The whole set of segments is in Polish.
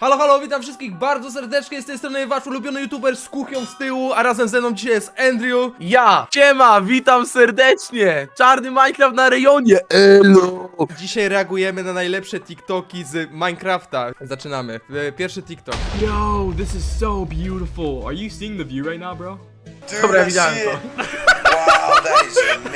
Halo, halo, witam wszystkich bardzo serdecznie, z tej strony wasz ulubiony youtuber z kuchnią z tyłu, a razem ze mną dzisiaj jest Andrew. Ja! Siema, witam serdecznie! Czarny Minecraft na rejonie! Elo! Dzisiaj reagujemy na najlepsze TikToki z Minecrafta. Zaczynamy. E, Pierwszy TikTok. Yo, this is so beautiful. Are you seeing the view right now, bro? Dude, Dobra, I widziałem see to. it. Wow, that is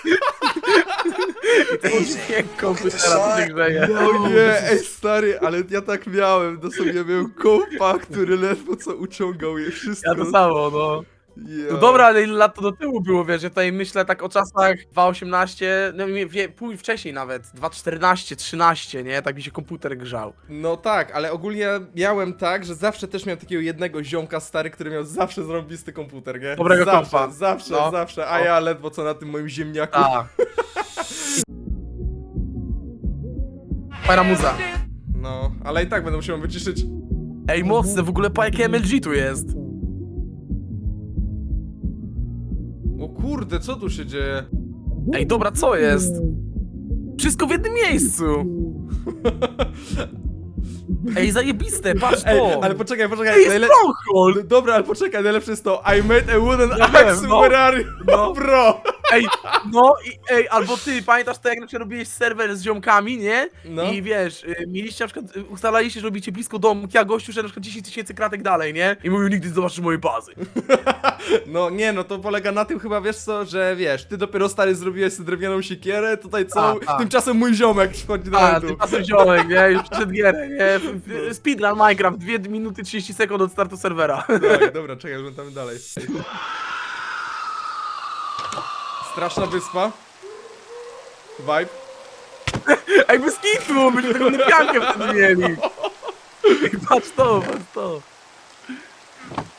amazing. komputera się grzeje. O nie, ej stary, ale ja tak miałem, dosłownie miałem kompa, który ledwo co uciągał je wszystko. Ja to samo, no. Ja. No dobra, ale ile lat to do tyłu było, wiesz, ja tutaj myślę tak o czasach 2.18, no nie, wie, pój wcześniej nawet, 2.14, 13, nie? Tak mi się komputer grzał. No tak, ale ogólnie miałem tak, że zawsze też miałem takiego jednego ziomka stary, który miał zawsze zrobisty komputer, nie? Dobrego zawsze, kompa. Zawsze, No. zawsze, a No. ja ledwo co na tym moim ziemniaku. Tak. Fajna muza. No, ale i tak będę musiał wyciszyć. Ej, mocne, w ogóle pa jakie MLG tu jest. O kurde, co tu się dzieje? Ej, dobra, co jest? Wszystko w jednym miejscu. Ej, zajebiste, patrz Ej, to. ale poczekaj, poczekaj. Ej, jest najle- Stronghold. No Dobra, ale poczekaj, najlepsze jest to I made a wooden axe, no. where are you? No. Bro! Ej, no i ej, albo ty, pamiętasz to jak na przykład robiłeś serwer z ziomkami, nie? No. I wiesz, y, mieliście na przykład, y, ustalaliście, że robicie blisko domki, a gościu, że na przykład 10 tysięcy kratek dalej, nie? I mówił, nigdy nie zobaczysz mojej bazy. No nie, no to polega na tym chyba, wiesz co, że wiesz, ty dopiero stary zrobiłeś sobie drewnianą sikierę, tutaj co, A, a. tymczasem mój ziomek wchodzi do A, ty pasem ziomek, nie? Już przed gierę, nie? Speedrun Minecraft, 2 minuty 30 sekund od startu serwera. Tak, dobra, czekaj, oglądamy dalej. Straszna wyspa. Vibe. Ej, bez kitu, byśmy taką niepiankę wtedy mieli. Ej, patrz to, patrz to.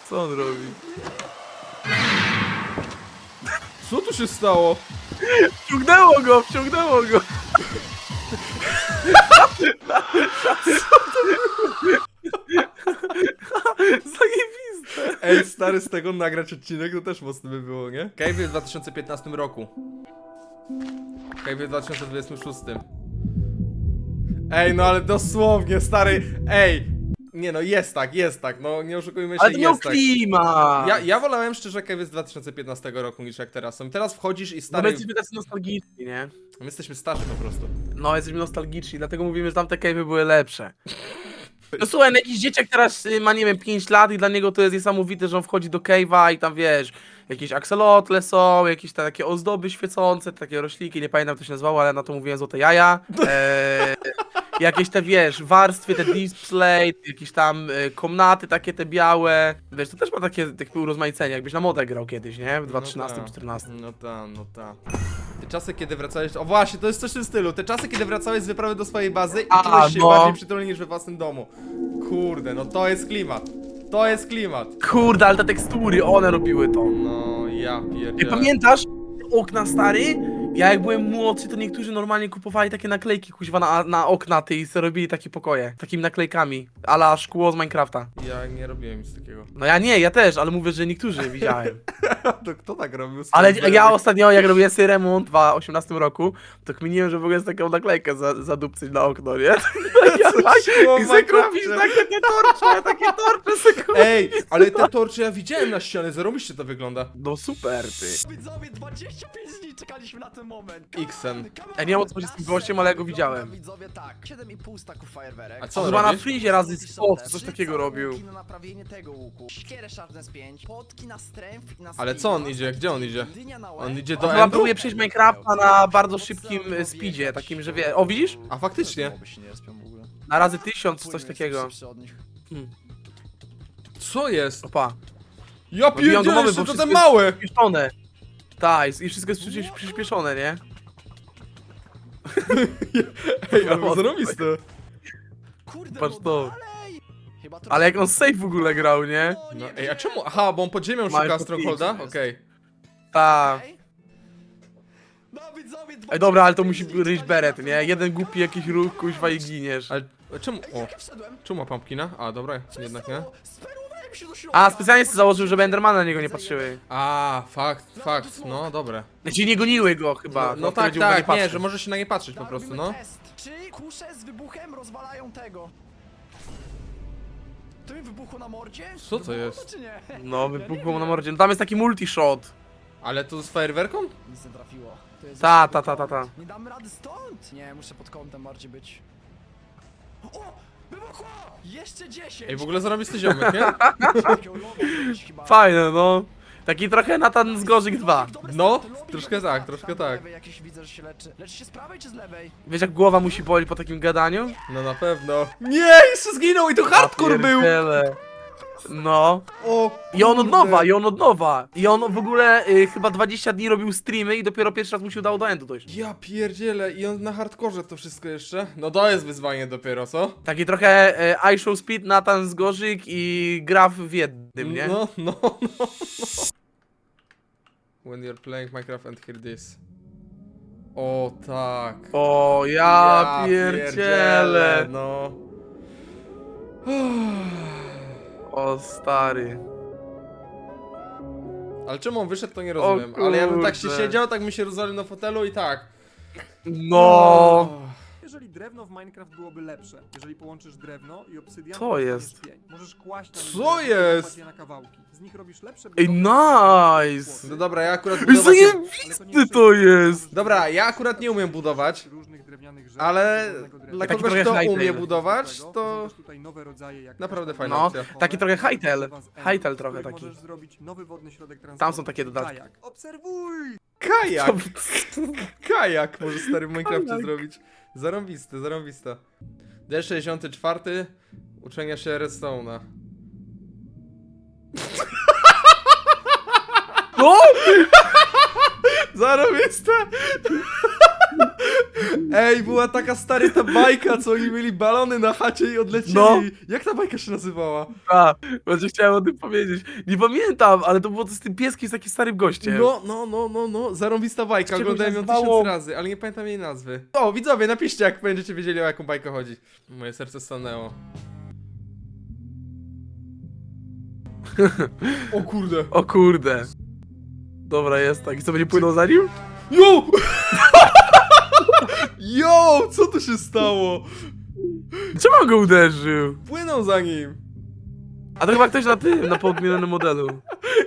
Co on robi? Co tu się stało? Wciągnęło go, wciągnęło go. Zajebiste. Ej, stary, z tego nagrać odcinek, to też mocno by było, nie? Cave w 2015 roku. Cave w 2026. Ej, no ale dosłownie, stary, ej! Nie no, jest tak, jest tak, no nie oszukujmy się, Ale to miał jest tak. klimat. Ja, ja wolałem szczerze Cave z 2015 roku niż jak teraz są. Teraz wchodzisz i No my stary... jesteśmy tacy nostalgiczni, nie? My jesteśmy starzy po prostu. No, jesteśmy nostalgiczni, dlatego mówimy, że tamte cave'y były lepsze. No słuchaj, no jakiś dzieciak teraz y, ma, nie wiem, 5 lat i dla niego to jest niesamowite, że on wchodzi do cave'a i tam, wiesz, jakieś axolotle są, jakieś ta- takie ozdoby świecące, takie rośliki, nie pamiętam, jak to się nazywało, ale na to mówiłem złote jaja. E, jakieś te, wiesz, warstwy, te display, jakieś tam e, komnaty takie te białe. Wiesz, to też ma takie, takie urozmaicenie, jakbyś na modę grał kiedyś, nie? W 2013-2014. No ta, no ta. Te czasy, kiedy wracałeś... O właśnie, to jest coś w tym stylu. Te czasy, kiedy wracałeś z wyprawy do swojej bazy i A, czułeś się no. bardziej przytulnie niż we własnym domu. Kurde, no to jest klimat. To jest klimat. Kurde, ale te tekstury, one robiły to. No, ja Ej, pierdzielę. pamiętasz okna stary? Ja jak byłem młodszy, to niektórzy normalnie kupowali takie naklejki kuźwa na, na okna ty i sobie robili takie pokoje. Takimi naklejkami. Ala szkło z Minecrafta. Ja nie robiłem nic takiego. No ja nie, ja też, ale mówię, że niektórzy widziałem. to kto tak robił? Ale ja ostatnio, jak robiłem sobie remont w 2018 roku, to kminiłem, że w ogóle jest taką naklejkę za, zadupcyć na okno, nie? Ja, szło w I sobie Minecrafcie? kupisz takie te torcze, takie torcze sobie kupisz. Ej, ale te torcze ja widziałem na ścianie, zarobiście to wygląda. No super, ty. Widzowie, 25 dni czekaliśmy na ten moment. Xem. Ja nie wiem o co chodzi z tym gościem, ale ja go widziałem. Widzowie, tak. 7,5 staków fajerwerek. A co on Chyba na robi? freezie razy Trzy 100, coś takiego robił. na naprawienie tego łuku. Siekierę Sharpness 5, potki na strength i na Ale co on idzie? Gdzie on idzie? Dynia na On idzie do chyba endu? próbuje przejść Minecrafta na bardzo szybkim e, speedzie, takim, że wie... O, widzisz? A faktycznie. Bo się nie respią w ogóle. Na razy tysiąc, coś Płynie, takiego. jest szybszy od nich. Co jest? Opa. Ja No, biją pierdzielę, domowy, jeszcze bo to te małe! Przyspieszone. Tak, i wszystko jest przyspiesz- przyspieszone, nie? Ej, ale zarobiste. Kurde, Patrz no to. dalej! Chyba to Ale jak on safe w ogóle grał, nie? O, No, nie ej, a czemu? Aha, bo on pod ziemią Masz szuka to Strongholda? Okej. Tak. No widzowie, Ej, dobra, ale to 25 musi czekaliśmy beret, nie? Jeden głupi jakiś ruch, kuźwa i giniesz. Ale czemu? Ej, O, wszedłem? czemu ma pumpkina? A, dobra, jednak nie. A, specjalnie sobie założył, żeby Endermana na niego nie patrzyły. A, fakt, fakt, no dobre. Znaczy nie goniły go chyba. No, no to tak, tak, patrzeć. nie, że może się na nie patrzeć po prostu, no. Test. Czy kusze z wybuchem rozwalają tego? Czy mi wybuchło na mordzie? Co to jest? Czy nie? No, nie wybuchło mu na mordzie. No, tam jest taki multishot. Ale to z fajerwerką? Nic nie trafiło. To jest Ta, ta, ta, ta, ta. Nie damy rady stąd! Nie, muszę pod kątem bardziej być. O! Wybuchło! Jeszcze 10! Ej, w ogóle zarobisty ziomek, nie? Fajne, no. Taki trochę Nathan z Gorzyk 2. Dobre No, troszkę tak, troszkę tak. lewej Jakieś widzę, że się leczy. Leczy się z prawej czy z lewej? Wiesz jak głowa musi boli po takim gadaniu? No na pewno. Nie, jeszcze zginął i to hardcore był! Pierdziele. No. O, I on od nowa, i on od nowa. I on w ogóle y, chyba 20 dni robił streamy i dopiero pierwszy raz mu się udało do endu dojść. Ja pierdzielę, i on na hardkorze to wszystko jeszcze? No to jest wyzwanie dopiero, co? Taki trochę y, iShow Speed, Nathan z Gorzyk i Graf w jednym, nie? No, no, no, no. When you're playing Minecraft and hear this. O tak. O, ja, pierdzielę. No. O, stary. Ale czemu on wyszedł, to nie rozumiem. Ale ja bym tak się kurde. siedział, tak bym się rozwalił na fotelu i tak. No. Jeżeli drewno w Minecraft byłoby lepsze, jeżeli połączysz drewno i obsydian, Co to jest? pień. Możesz kłaść na Co drewno i jest? je na kawałki. Z nich robisz lepsze Ej, nice. No dobra, ja akurat Ej, budować... zajebisty to jest. Dobra, ja akurat nie umiem budować, różnych drewnianych rzeczy, ale żadnego drewna. dla Taki kogoś, trochę kto umie budować, to... Tutaj nowe rodzaje, jak Naprawdę fajna No, opcja. taki trochę hightail. Hightail trochę taki. Możesz zrobić nowy wodny środek transportu. Tam są takie dodatki. Kajak. Obserwuj! Kajak! Kajak może stary w Minecrafcie zrobić. Zarąbisty, zarąbista. D64 uczenia się redstone'a. No! Zarąbiste! Ej, była taka stary ta bajka, co oni mieli balony na chacie i odlecieli. No. Jak ta bajka się nazywała? A, właśnie chciałem o tym powiedzieć. Nie pamiętam, ale to było to z tym pieskiem z takim starym gościem. No, no, no, no, no, zarąbista bajka, oglądałem ją nazywało? tysiąc razy, ale nie pamiętam jej nazwy. O, widzowie, napiszcie, jak będziecie wiedzieli, o jaką bajkę chodzi. Moje serce stanęło. O kurde. O kurde. Dobra, jest tak. I co, będzie płynął za nim? Jo! Jo, co tu się stało? Czemu go uderzył? Płynął za nim. A to chyba ktoś na tym, na podmienionym modelu.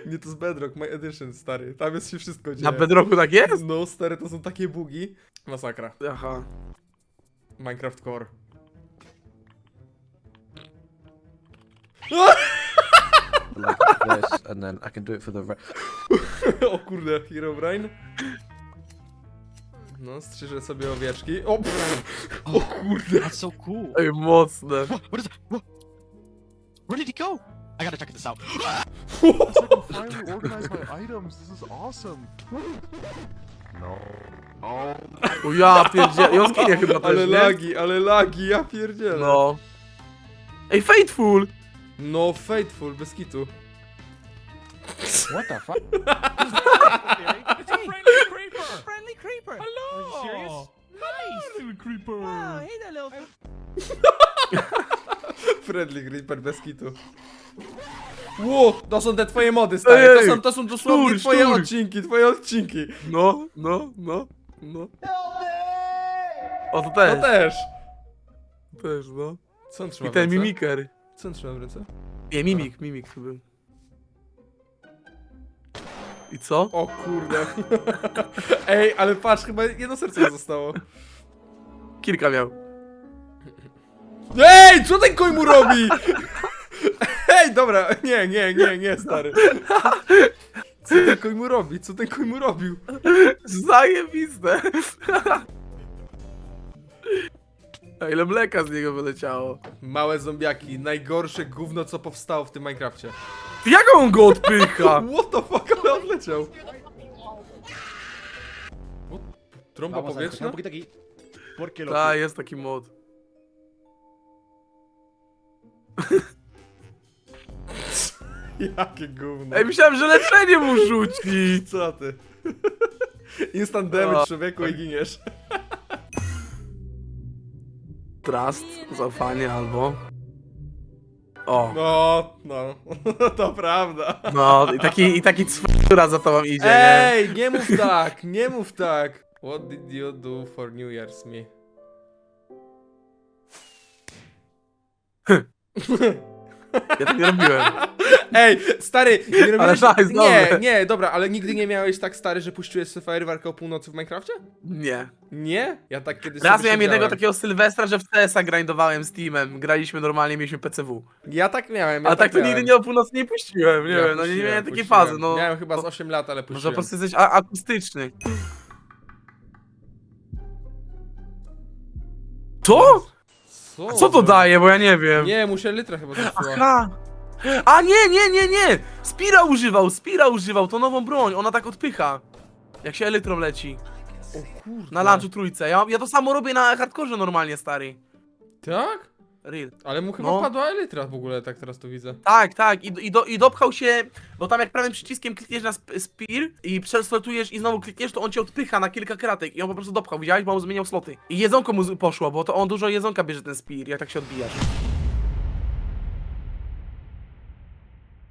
Nie, to z Bedrock, my edition, stary. Tam jest się wszystko dzieje. Na bedrocku tak jest? No, stary, to są takie bugi. Masakra. Aha. Minecraft Core. like this, and then I can do it for the o kurde, Herobrine. No, strzyżę sobie owieczki. O, pff, o kurde. That's so cool. Ej, mocne. What is that? Where did he go? I gotta check this out. finally organized my items. This is awesome. O ja pierdzielę. I on zginie chyba też, Ale nie? lagi, ale lagi, ja pierdzielę. No. Ej, Fateful! No, Fateful, bez kitu. What the fuck? Friendly creeper! Hello. serious? Nice. Little creeper. Wow, hey there, little Friendly Creeper, bez kitu. Ło, to są te twoje mody, stary. To Ej, są, to są dosłownie sztur, twoje sztur. odcinki, twoje odcinki. No, no, no, no. O, to To też. też. Też, no. Co on trzyma I w ten ręce? mimiker. Co on trzyma w ręce? Nie, mimik, mimik to był. I co? O kurde. Ej, ale patrz, chyba jedno serce mu zostało. Kilka miał. Ej, co ten koń mu robi? Ej, dobra, nie, nie, nie, nie, stary. Co ten koń mu robi? Co ten koń mu robił? Zajebiste. A ile mleka z niego wyleciało? Małe zombiaki, najgorsze gówno, co powstało w tym Minecrafcie. Jak on go odpycha? What the fuck, ale odleciał. What? Trąba powietrzna? Ta, jest taki mod. Jakie gówno. Ej, myślałem, że leczenie mu rzuci. Co ty? Instant damage, człowieku, i giniesz. Trust, zaufanie albo... O, No, no, to prawda. no i taki, i taki cwktóra za tobą idzie, nie? Ej, nie mów tak, nie mów tak. What did you do for New Year's me? Ja tak nie robiłem. Ej, stary, nie robiłeś... nice, nie, dobre. nie, dobra, ale nigdy nie miałeś tak stary, że puściłeś sobie fajerwerkę o północy w Minecrafcie? Nie. Nie? Ja tak kiedyś Raz sobie miałem jednego siedziałem. takiego Sylwestra, że w CS-a grindowałem z teamem. Graliśmy normalnie, mieliśmy PCW. Ja tak miałem, ja A tak to miałem. nigdy nie o północy nie puściłem, nie Ja wiem, no nie puściłem, miałem takiej puściłem. fazy, no. Miałem chyba z to- 8 lat, ale Może po prostu jesteś a- akustyczny. Co? Co? Co to daje, bo ja nie wiem. Nie, mu się litra chyba zepsuła. Aha. A nie, nie, nie, nie! Spira używał, Spira używał, to nową broń, ona tak odpycha. Jak się elytrą leci. O kurde. Na lunchu trójce. Ja, ja to samo robię na hardkorze normalnie, stary. Tak? Real. Ale mu chyba No. padła elytra w ogóle, tak teraz to widzę. Tak, tak, i, i, do, i dopchał się, bo tam jak prawym przyciskiem klikniesz na sp- spear i przeslotujesz i znowu klikniesz, to on cię odpycha na kilka kratek i on po prostu dopchał, widziałeś, bo on zmieniał sloty. I jedzonko mu z- poszło, bo to on dużo jedzonka bierze ten spear, jak tak się odbijasz.